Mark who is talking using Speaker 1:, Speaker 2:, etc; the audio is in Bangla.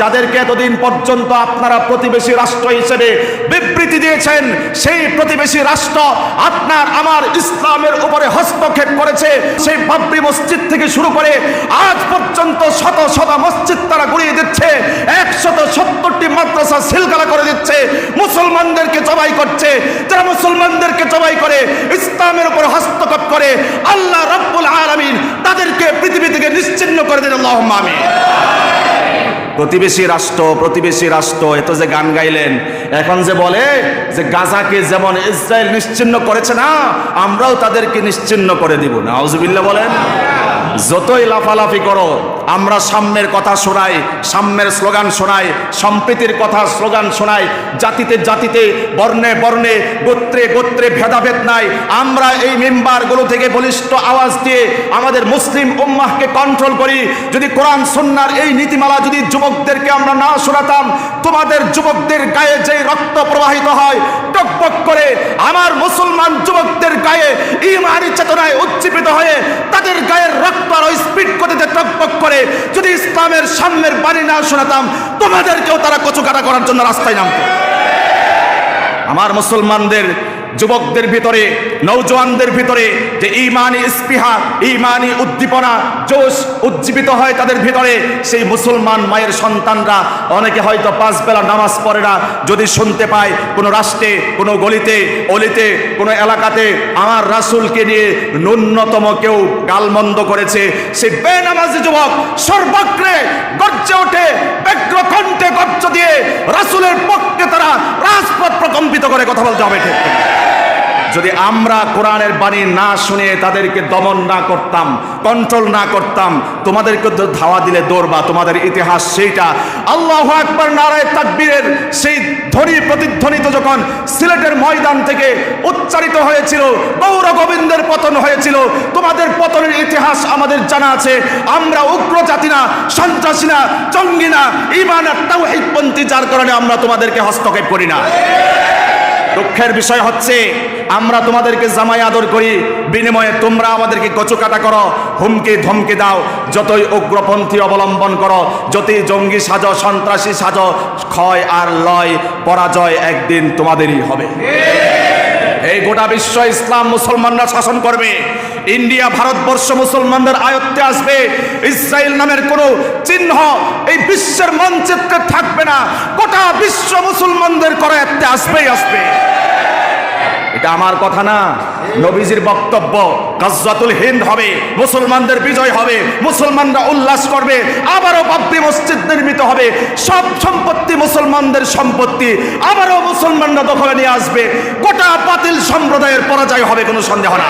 Speaker 1: যাদেরকে এতদিন পর্যন্ত আপনারা প্রতিবেশী রাষ্ট্র হিসেবে বিবৃতি দিয়েছেন, সেই প্রতিবেশী রাষ্ট্র আপনার আমার ইসলামের উপরে হস্তক্ষেপ করেছে। সেই বাবরি মসজিদ থেকে শুরু করে আজ পর্যন্ত শত শত মসজিদ তারা গুড়িয়ে দিচ্ছে, একশত সত্তরটি মাদ্রাসা সিলগালা করে দিচ্ছে, মুসলমানদেরকে জবাই করছে। যারা মুসলমানদেরকে জবাই করে, ইসলামের উপর হস্তক্ষেপ করে, আল্লাহ রব্বুল আলামিন তাদেরকে পৃথিবী থেকে নিশ্চিন্ন করে দিন। আল্লাহ আমিন। প্রতিবেশী রাষ্ট্র প্রতিবেশী রাষ্ট্র, এত যে গান গাইলেন। এখন যে বলে যে গাজাকে যেমন ইসরায়েল নিশ্চিন্ন করেছে না, আমরাও তাদেরকে নিশ্চিন্ন করে দিব। না আউজবিল্লা বলেন, যতই লাফালাফি করো আমরা সাম্যের কথা শোনাই, সাম্যের স্লোগান শোনাই, সম্প্রীতির কথা স্লোগান শোনাই, জাতিতে জাতিতে, বর্ণে বর্ণে, গোত্রে গোত্রে ভেদাভেদ নাই। আমরা এই মেম্বারগুলো থেকে বলিষ্ঠ আওয়াজ দিয়ে আমাদের মুসলিম উম্মাহকে কন্ট্রোল করি। যদি কোরআন সন্ন্যার এই নীতিমালা যদি যুবকদেরকে আমরা না শোনাতাম, তোমাদের যুবকদের গায়ে যে রক্ত প্রবাহিত হয়, টকবক করে আমার মুসলমান যুবকদের গায়ে ইমানি চেতনায় উজ্জীবিত হয়ে তাদের গায়ের রক্ত আরও টকবক করে যদি ইসলামের সামনের বাড়ি না শোনাতাম, তোমাদেরকেও তারা কচুকাটা করার জন্য রাস্তায় নামত। আমার মুসলমানদের যুবকদের ভিতরে, নৌজওয়ানদের ভিতরে যে ইমানি স্পৃহা, ইমানি উদ্দীপনা, জোশ উজ্জীবিত হয় তাদের ভিতরে, সেই মুসলমান মায়ের সন্তানরা অনেকে হয়তো পাঁচ বেলা নামাজ পড়ে না। যদি শুনতে পায় কোনো রাষ্ট্রে, কোনো গলিতে, অলিতে, কোনো এলাকাতে, আমার রাসূলকে নিয়ে ন্যূনতম কেউ গালমন্দ করেছে, সেই বেনামাজি যুবক সর্বগ্রে গর্জে ওঠে, ব্যগ্র কণ্ঠে গর্জ দিয়ে রাসূলের পক্ষে তারা রাজপথ প্রকম্পিত করে কথা বলতে হবে ঠিক? যদি আমরা কোরআনের বাণী না শুনে তাদেরকে দমন না করতাম কন্ট্রোল না করতাম, তোমাদেরকে ধাওয়া দিলে দৌড়বা, তোমাদের ইতিহাস সেইটা। আল্লাহ আকবর নারায় তাকবীরের সেই ধ্বনি, প্রতিধ্বনিত যখন সিলেটের ময়দান থেকে উচ্চারিত হয়েছিল, গৌর গোবিন্দের পতন হয়েছিল, তোমাদের পতনের ইতিহাস আমাদের জানা আছে। আমরা উগ্র জাতি না, সন্ত্রাসী না, জঙ্গি না ইমান আর তাওহীদপন্থী যার কারণে আমরা তোমাদেরকে হস্তক্ষেপ করি না। দুঃখের বিষয় হচ্ছে, আমরা তোমাদেরকে জামাই আদর করি, বিনিময়ে তোমরা আমাদেরকে কচুকাটা করো, হুমকি ধমকি দাও, যতই উগ্রপন্থী অবলম্বন করো, যতই জঙ্গি সাজ, সন্ত্রাসী সাজ, ক্ষয় আর লয়, পরাজয় একদিন তোমাদেরই হবে। এই গোটা বিশ্ব ইসলাম মুসলমানরা শাসন করবে, ইন্ডিয়া, ভারতবর্ষ মুসলমানদের আয়ত্তে আসবে ইসরায়েল নামের কোনো চিহ্ন এই বিশ্বের মানচিত্রে থাকবে না, গোটা বিশ্ব মুসলমানদের করায়ত্তে আসবেই আসবে। এটা আমার কথা না। নবীজির বক্তব্য কাজাতুল হিন্দ হবে, মুসলমানদের বিজয় হবে, মুসলমানরা উল্লাস করবে, আবারও বাবরি মসজিদ নির্মিত হবে, সব সম্পত্তি মুসলমানদের সম্পত্তি, আবারও মুসলমানরা দখলে নিয়ে আসবে, গোটা পাতিল সম্প্রদায়ের পরাজয় হবে কোনো সন্দেহ না